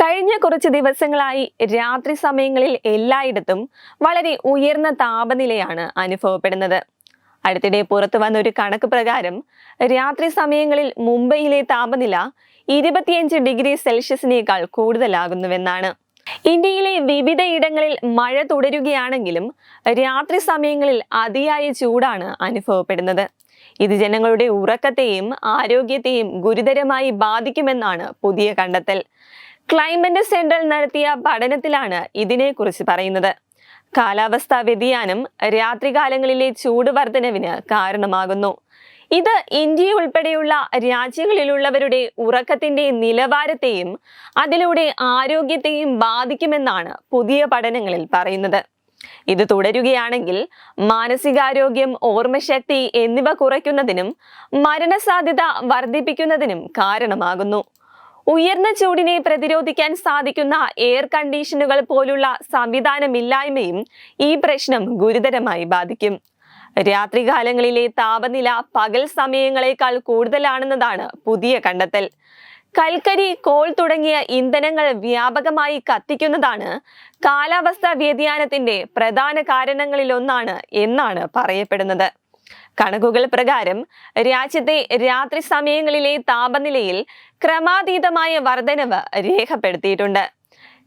കഴിഞ്ഞ കുറച്ച് ദിവസങ്ങളായി രാത്രി സമയങ്ങളിൽ എല്ലായിടത്തും വളരെ ഉയർന്ന താപനിലയാണ് അനുഭവപ്പെടുന്നത്. അടുത്തിടെ പുറത്തു വന്ന ഒരു കണക്ക് പ്രകാരം രാത്രി സമയങ്ങളിൽ മുംബൈയിലെ താപനില ഇരുപത്തിയഞ്ച് ഡിഗ്രി സെൽഷ്യസിനേക്കാൾ കൂടുതലാകുന്നുവെന്നാണ്. ഇന്ത്യയിലെ വിവിധ ഇടങ്ങളിൽ മഴ തുടരുകയാണെങ്കിലും രാത്രി സമയങ്ങളിൽ അതിയായ ചൂടാണ് അനുഭവപ്പെടുന്നത്. ഇത് ജനങ്ങളുടെ ഉറക്കത്തെയും ആരോഗ്യത്തെയും ഗുരുതരമായി ബാധിക്കുമെന്നാണ് പുതിയ കണ്ടെത്തൽ. ക്ലൈമറ്റ് സെന്റർ നടത്തിയ പഠനത്തിലാണ് ഇതിനെക്കുറിച്ച് പറയുന്നത്. കാലാവസ്ഥാ വ്യതിയാനം രാത്രികാലങ്ങളിലെ ചൂട് വർധനവിന് കാരണമാകുന്നു. ഇത് ഇന്ത്യ ഉൾപ്പെടെയുള്ള രാജ്യങ്ങളിലുള്ളവരുടെ ഉറക്കത്തിന്റെ നിലവാരത്തെയും അതിലൂടെ ആരോഗ്യത്തെയും ബാധിക്കുമെന്നാണ് പുതിയ പഠനങ്ങളിൽ പറയുന്നത്. ഇത് തുടരുകയാണെങ്കിൽ മാനസികാരോഗ്യം ഓർമ്മശക്തി എന്നിവ കുറയ്ക്കുന്നതിനും മരണസാധ്യത വർദ്ധിപ്പിക്കുന്നതിനും കാരണമാകുന്നു. ഉയർന്ന ചൂടിനെ പ്രതിരോധിക്കാൻ സാധിക്കുന്ന എയർ കണ്ടീഷനുകൾ പോലുള്ള സംവിധാനമില്ലായ്മയും ഈ പ്രശ്നം ഗുരുതരമായി ബാധിക്കും. രാത്രികാലങ്ങളിലെ താപനില പകൽ സമയങ്ങളെക്കാൾ കൂടുതലാണെന്നതാണ് പുതിയ കണ്ടെത്തൽ. കൽക്കരി കോൾ തുടങ്ങിയ ഇന്ധനങ്ങൾ വ്യാപകമായി കത്തിക്കുന്നതാണ് കാലാവസ്ഥാ വ്യതിയാനത്തിന്റെ പ്രധാന കാരണങ്ങളിലൊന്നാണ് എന്നാണ് പറയപ്പെടുന്നത്. കണക്കുകൾ പ്രകാരം രാജ്യത്തെ രാത്രി സമയങ്ങളിലെ താപനിലയിൽ ക്രമാതീതമായ വർധനവ് രേഖപ്പെടുത്തിയിട്ടുണ്ട്.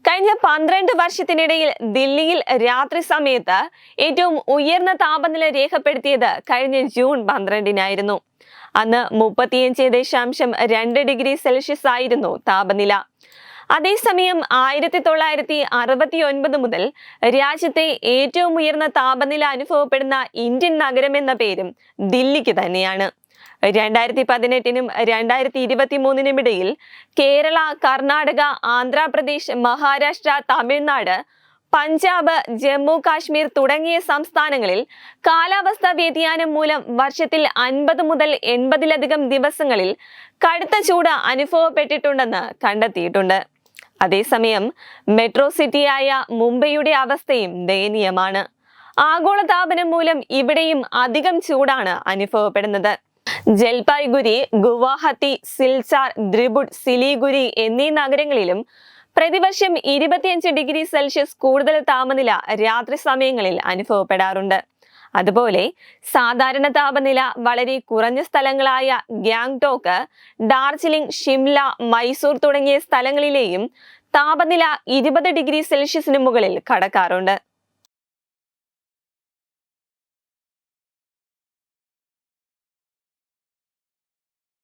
കഴിഞ്ഞ പന്ത്രണ്ട് വർഷത്തിനിടയിൽ ദില്ലിയിൽ രാത്രി സമയത്ത് ഏറ്റവും ഉയർന്ന താപനില രേഖപ്പെടുത്തിയത് കഴിഞ്ഞ ജൂൺ പന്ത്രണ്ടിനായിരുന്നു. അന്ന് മുപ്പത്തിയഞ്ച് ദശാംശം രണ്ട് ഡിഗ്രി സെൽഷ്യസ് ആയിരുന്നു താപനില. അതേസമയം ആയിരത്തി തൊള്ളായിരത്തി അറുപത്തി ഒൻപത് മുതൽ രാജ്യത്തെ ഏറ്റവും ഉയർന്ന താപനില അനുഭവപ്പെടുന്ന ഇന്ത്യൻ നഗരം എന്ന പേരും ദില്ലിക്ക് തന്നെയാണ്. രണ്ടായിരത്തി പതിനെട്ടിനും രണ്ടായിരത്തി ഇരുപത്തി മൂന്നിനും ഇടയിൽ കേരള കർണാടക ആന്ധ്രാപ്രദേശ് മഹാരാഷ്ട്ര തമിഴ്നാട് പഞ്ചാബ് ജമ്മു കാശ്മീർ തുടങ്ങിയ സംസ്ഥാനങ്ങളിൽ കാലാവസ്ഥാ വ്യതിയാനം മൂലം വർഷത്തിൽ അൻപത് മുതൽ എൺപതിലധികം ദിവസങ്ങളിൽ കടുത്ത ചൂട് അനുഭവപ്പെട്ടിട്ടുണ്ടെന്ന് കണ്ടെത്തിയിട്ടുണ്ട്. അതേസമയം മെട്രോ സിറ്റിയായ മുംബൈയുടെ അവസ്ഥയും ദയനീയമാണ്. ആഗോളതാപനം മൂലം ഇവിടെയും അധികം ചൂടാണ് അനുഭവപ്പെടുന്നത്. ജൽപായ്ഗുരി ഗുവാഹത്തി സിൽസാർ ദ്രിബുഡ് സിലിഗുരി എന്നീ നഗരങ്ങളിലും പ്രതിവർഷം ഇരുപത്തിയഞ്ച് ഡിഗ്രി സെൽഷ്യസ് കൂടുതൽ താപനില രാത്രി സമയങ്ങളിൽ അനുഭവപ്പെടാറുണ്ട്. അതുപോലെ സാധാരണ താപനില വളരെ കുറഞ്ഞ സ്ഥലങ്ങളായ ഗ്യാങ്ടോക്ക് ഡാർജിലിംഗ് ഷിംല മൈസൂർ തുടങ്ങിയ സ്ഥലങ്ങളിലെയും താപനില ഇരുപത് ഡിഗ്രി സെൽഷ്യസിന് മുകളിൽ കടക്കാറുണ്ട്.